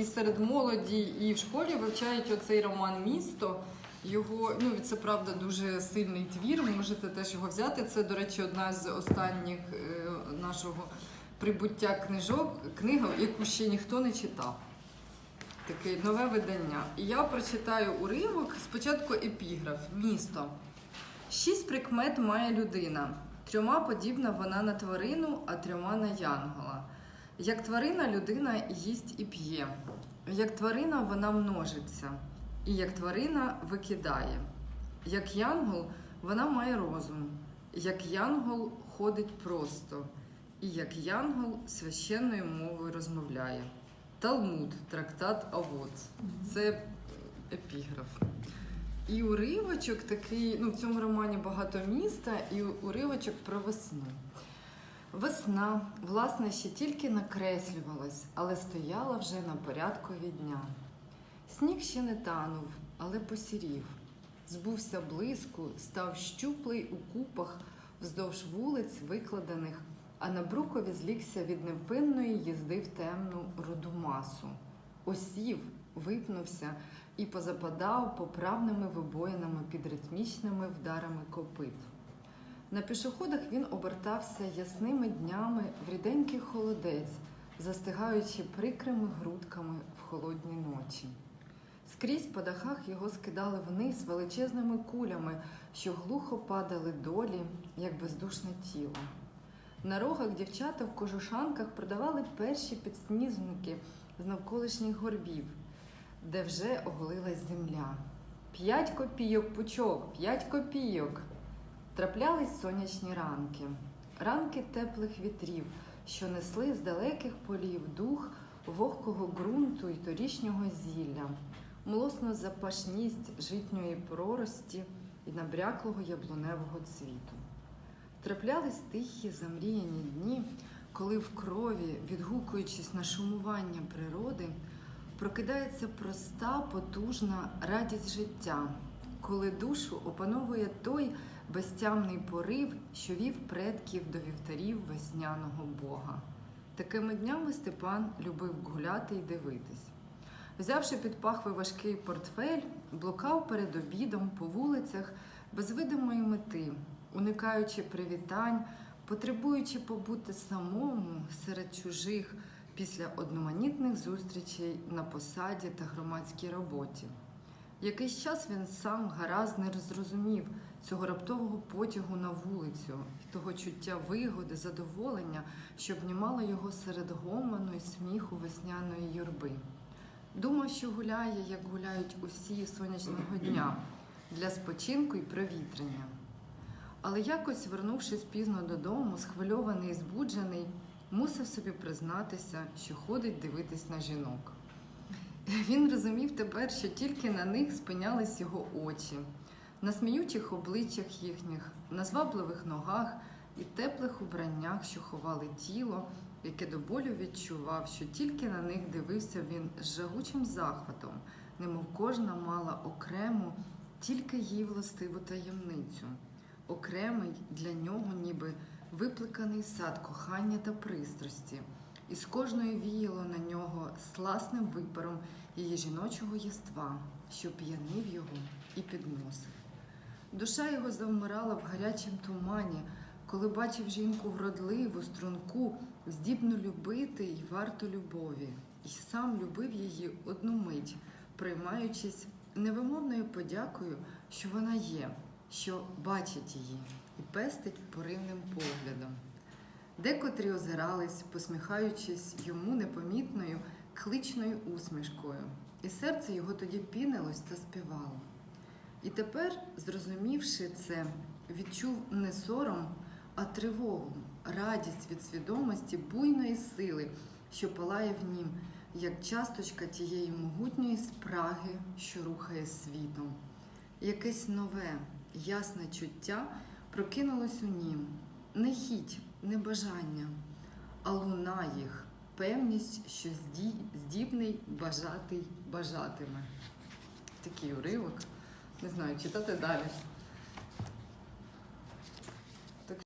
І серед молоді, і в школі вивчають оцей роман Місто. Його ну це правда дуже сильний твір. Ви Можете теж його взяти. Це, до речі, одна з останніх е, нашого прибуття книжок, книга, яку ще ніхто не читав. Таке нове видання. І я прочитаю уривок. Спочатку епіграф Місто. Шість прикмет має людина. Трьома подібна вона на тварину, а трьома на янгола. Як тварина, людина їсть і п'є. Як тварина, вона множиться, і як тварина викидає. Як янгол, вона має розум, як янгол ходить просто, і як янгол священною мовою розмовляє. Талмуд, трактат Авод. Це епіграф. І уривочок такий, ну в цьому романі багато міста, і уривочок про весну. Весна, власне, ще тільки накреслювалась, але стояла вже на порядкові дня. Сніг ще не танув, але посірів. Збувся блиску, став щуплий у купах вздовж вулиць викладених, а на брукові злігся від невпинної їзди в темну руду масу. Осів, випнувся і позападав поправними вибоїнами під ритмічними вдарами копит. На пішоходах він обертався ясними днями в ріденький холодець, застигаючи прикрими грудками в холодні ночі. Скрізь по дахах його скидали вниз величезними кулями, що глухо падали долі, як бездушне тіло. На рогах дівчата в кожушанках продавали перші підсніжники з навколишніх горбів, де вже оголилась земля. П'ять копійок пучок, п'ять копійок. Траплялись сонячні ранки, ранки теплих вітрів, що несли з далеких полів дух вогкого ґрунту й торішнього зілля, млосну запашність житньої прорості і набряклого яблуневого цвіту. Траплялись тихі замріяні дні, коли в крові, відгукуючись на шумування природи, прокидається проста, потужна радість життя, коли душу опановує той безтямний порив, що вів предків до вівтарів весняного Бога. Такими днями Степан любив гуляти й дивитись. Взявши під пахви важкий портфель, блукав перед обідом по вулицях без видимої мети, уникаючи привітань, потребуючи побути самому серед чужих після одноманітних зустрічей на посаді та громадській роботі. Якийсь час він сам гаразд не зрозумів цього раптового потягу на вулицю, і того чуття вигоди, задоволення, що обнімало його серед гомону і сміху весняної юрби. Думав, що гуляє, як гуляють усі сонячного дня для спочинку і провітрення. Але якось, вернувшись пізно додому, схвильований і збуджений, мусив собі признатися, що ходить дивитись на жінок. Він розумів тепер, що тільки на них спинялись його очі, на сміючих обличчях їхніх, на звабливих ногах і теплих убраннях, що ховали тіло, яке до болю відчував, що тільки на них дивився він з жагучим захватом, немов кожна мала окрему, тільки їй властиву таємницю, окремий для нього, ніби випликаний сад кохання та пристрасті і з кожної віяло на нього сласним випаром її жіночого єства, що п'янив його і підносив. Душа його завмирала в гарячім тумані, коли бачив жінку вродливу, струнку, здібну любити й варту любові, і сам любив її одну мить, приймаючись невимовною подякою, що вона є, що бачить її і пестить поривним поглядом. Декотрі озирались, посміхаючись йому непомітною, кличною усмішкою, і серце його тоді пінилось та співало. І тепер, зрозумівши це, відчув не сором, а тривогу, радість від свідомості буйної сили, що палає в нім, як часточка тієї могутньої спраги, що рухає світом. Якесь нове, ясне чуття прокинулось у нім, не хіть, не бажання, а луна їх, певність, що здібний бажатий бажатиме. Такий уривок. Не знаю, читати далі.